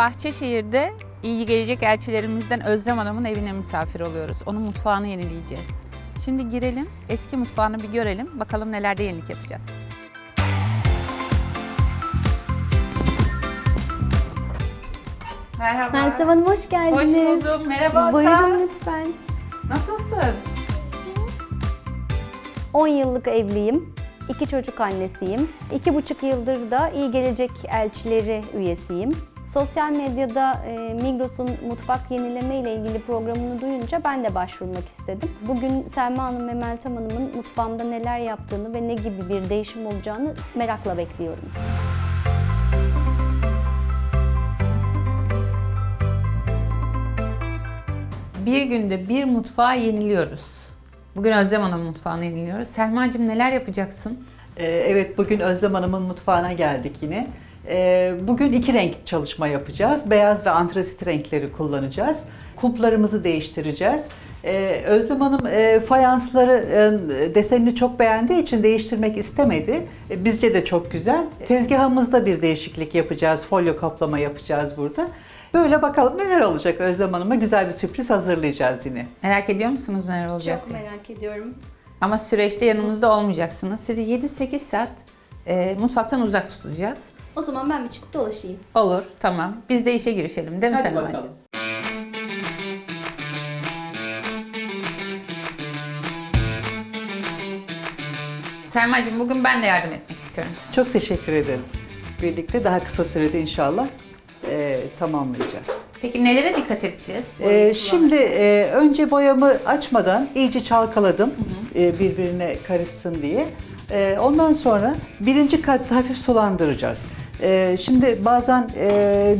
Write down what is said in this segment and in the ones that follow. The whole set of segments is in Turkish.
Bahçeşehir'de iyi gelecek elçilerimizden Özlem Hanım'ın evine misafir oluyoruz. Onun mutfağını yenileyeceğiz. Şimdi girelim, eski mutfağını bir görelim. Bakalım nelerde yenilik yapacağız. Merhaba. Meltem Hanım hoş geldiniz. Hoş buldum. Merhaba Ata. Buyurun lütfen. Nasılsın? 10 yıllık evliyim. İki çocuk annesiyim. İki buçuk yıldır da İyi Gelecek Elçileri üyesiyim. Sosyal medyada e, Migros'un mutfak yenileme ile ilgili programını duyunca ben de başvurmak istedim. Bugün Selma Hanım ve Meltem Hanım'ın mutfağımda neler yaptığını ve ne gibi bir değişim olacağını merakla bekliyorum. Bir günde bir mutfağı yeniliyoruz. Bugün Özlem Hanım'ın mutfağını yeniliyoruz. Selma'cığım neler yapacaksın? Ee, Evet, bugün Özlem Hanım'ın mutfağına geldik yine. Ee, Bugün iki renk çalışma yapacağız. Beyaz ve antrasit renkleri kullanacağız. Kulplarımızı değiştireceğiz. Ee, Özlem Hanım e, fayansları e, desenini çok beğendiği için değiştirmek istemedi. E, Bizce de çok güzel. Tezgahımızda bir değişiklik yapacağız. Folyo kaplama yapacağız burada. Böyle bakalım neler olacak Özlem Hanım'a güzel bir sürpriz hazırlayacağız yine. Merak ediyor musunuz neler olacak diye? merak ediyorum. Ama süreçte yanımızda olmayacaksınız. Sizi 7-8 saat e, mutfaktan uzak tutacağız. O zaman ben bir çıkıp dolaşayım. Olur, tamam. Biz de işe girişelim değil mi Hadi Selma'cığım? bakalım. Selma'cığım bugün ben de yardım etmek istiyorum. Çok teşekkür ederim. Birlikte daha kısa sürede inşallah e, tamamlayacağız. Peki nelere dikkat edeceğiz? E, arada? şimdi e, önce boyamı açmadan iyice çalkaladım e, birbirine karışsın diye. E, ondan sonra birinci katta hafif sulandıracağız. E, şimdi bazen e,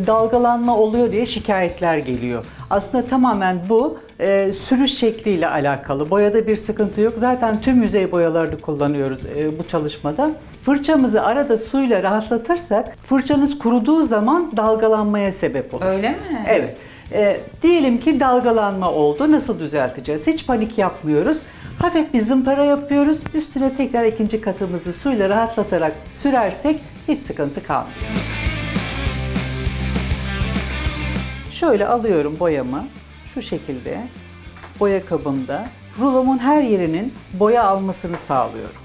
dalgalanma oluyor diye şikayetler geliyor. Aslında tamamen bu e, sürüş şekliyle alakalı. Boyada bir sıkıntı yok. Zaten tüm yüzey boyalarını kullanıyoruz e, bu çalışmada. Fırçamızı arada suyla rahatlatırsak fırçanız kuruduğu zaman dalgalanmaya sebep olur. Öyle mi? Evet. Ee, diyelim ki dalgalanma oldu. Nasıl düzelteceğiz? Hiç panik yapmıyoruz. Hafif bir zımpara yapıyoruz. Üstüne tekrar ikinci katımızı suyla rahatlatarak sürersek hiç sıkıntı kalmıyor. Şöyle alıyorum boyamı. Şu şekilde boya kabımda rulomun her yerinin boya almasını sağlıyorum.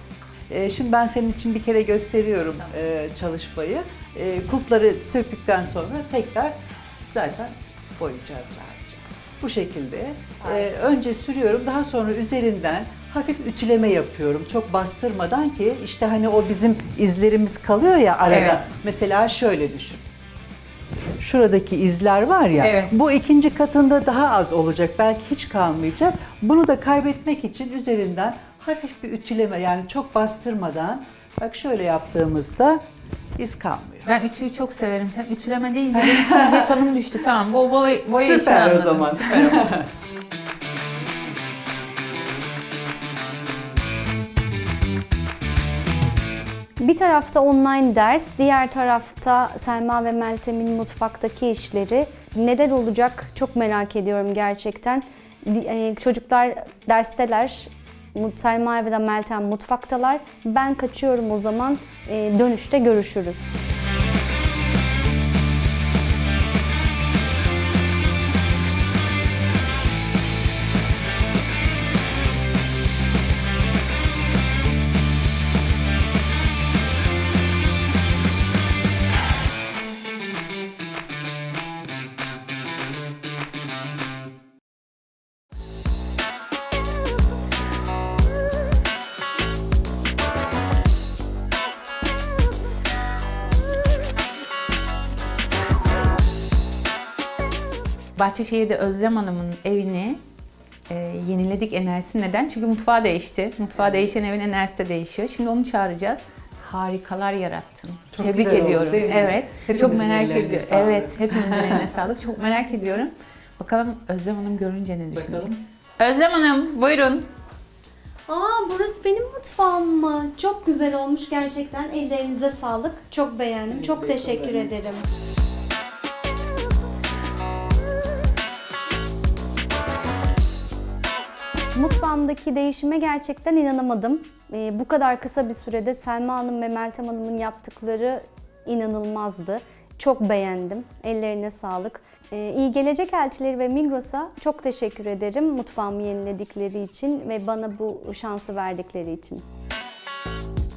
Ee, şimdi ben senin için bir kere gösteriyorum e, çalışmayı. E, kulpları söktükten sonra tekrar zaten boyayacağız rahatça. Bu şekilde e, önce sürüyorum daha sonra üzerinden hafif ütüleme yapıyorum. Çok bastırmadan ki işte hani o bizim izlerimiz kalıyor ya arada. Evet. Mesela şöyle düşün. Şuradaki izler var ya, Evet. bu ikinci katında daha az olacak, belki hiç kalmayacak. Bunu da kaybetmek için üzerinden hafif bir ütüleme yani çok bastırmadan bak şöyle yaptığımızda iz kalmıyor. Ben ütüyü çok severim. Sen ütüleme deyince benim için jetonum düştü. Tamam, bol bol boya işi Süper o anladım. zaman. Süper o. Bir tarafta online ders, diğer tarafta Selma ve Meltem'in mutfaktaki işleri. Neler olacak çok merak ediyorum gerçekten. Di- e, Çocuklar dersteler, Selma ve Meltem mutfaktalar. Ben kaçıyorum o zaman. E, Dönüşte görüşürüz. Bahçeşehir'de Özlem Hanım'ın evini e, yeniledik enerjisi. Neden? Çünkü mutfağı değişti. Mutfağı değişen evin enerjisi de değişiyor. Şimdi onu çağıracağız. Harikalar yarattın. Çok Tebrik güzel oldu, ediyorum. değil mi? Evet. Hepimizin çok merak ediyorum. sağlık. Evet, hepimizin eline sağlık. Çok merak ediyorum. Bakalım Özlem Hanım görünce ne düşünecek? Bakalım. Özlem Hanım, buyurun. Aa burası benim mutfağım mı? Çok güzel olmuş gerçekten. Ellerinize sağlık. Çok beğendim. Çok teşekkür ederim. Mutfağımdaki değişime gerçekten inanamadım. Ee, bu kadar kısa bir sürede Selma Hanım ve Meltem Hanım'ın yaptıkları inanılmazdı. Çok beğendim. Ellerine sağlık. Ee, İyi Gelecek Elçileri ve Migros'a çok teşekkür ederim mutfağımı yeniledikleri için ve bana bu şansı verdikleri için.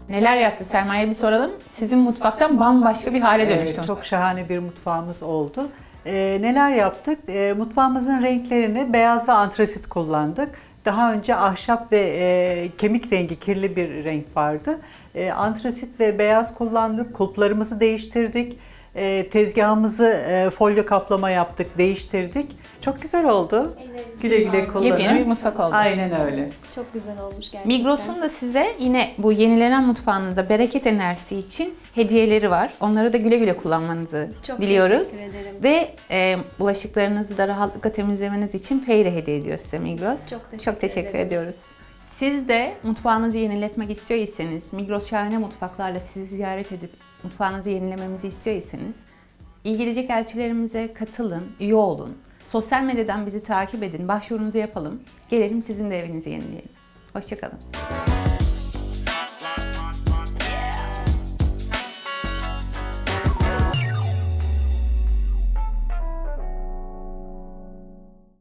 Neler yaptı Selma'ya bir soralım. Sizin mutfaktan bambaşka bir hale dönüştü. Evet, çok şahane bir mutfağımız oldu. Ee, neler yaptık? Ee, mutfağımızın renklerini beyaz ve antrasit kullandık. Daha önce ahşap ve e, kemik rengi kirli bir renk vardı. E, antrasit ve beyaz kullandık. Kulplarımızı değiştirdik. E, tezgahımızı e, folyo kaplama yaptık, değiştirdik. Çok güzel oldu. Güle güle kullanın. Yepyeni bir mutfak oldu. Aynen öyle. Çok güzel olmuş gerçekten. Migros'un da size yine bu yenilenen mutfağınıza bereket enerjisi için hediyeleri var. Onları da güle güle kullanmanızı Çok diliyoruz. teşekkür ederim. Ve e, bulaşıklarınızı da rahatlıkla temizlemeniz için Feyre hediye ediyor size Migros. Çok teşekkür Çok teşekkür ederim. ediyoruz. Siz de mutfağınızı yeniletmek istiyorsanız, Migros Şahane Mutfaklarla sizi ziyaret edip mutfağınızı yenilememizi istiyorsanız, iyi gelecek elçilerimize katılın, üye olun. Sosyal medyadan bizi takip edin, başvurunuzu yapalım. Gelelim sizin de evinizi yenileyelim. Hoşçakalın.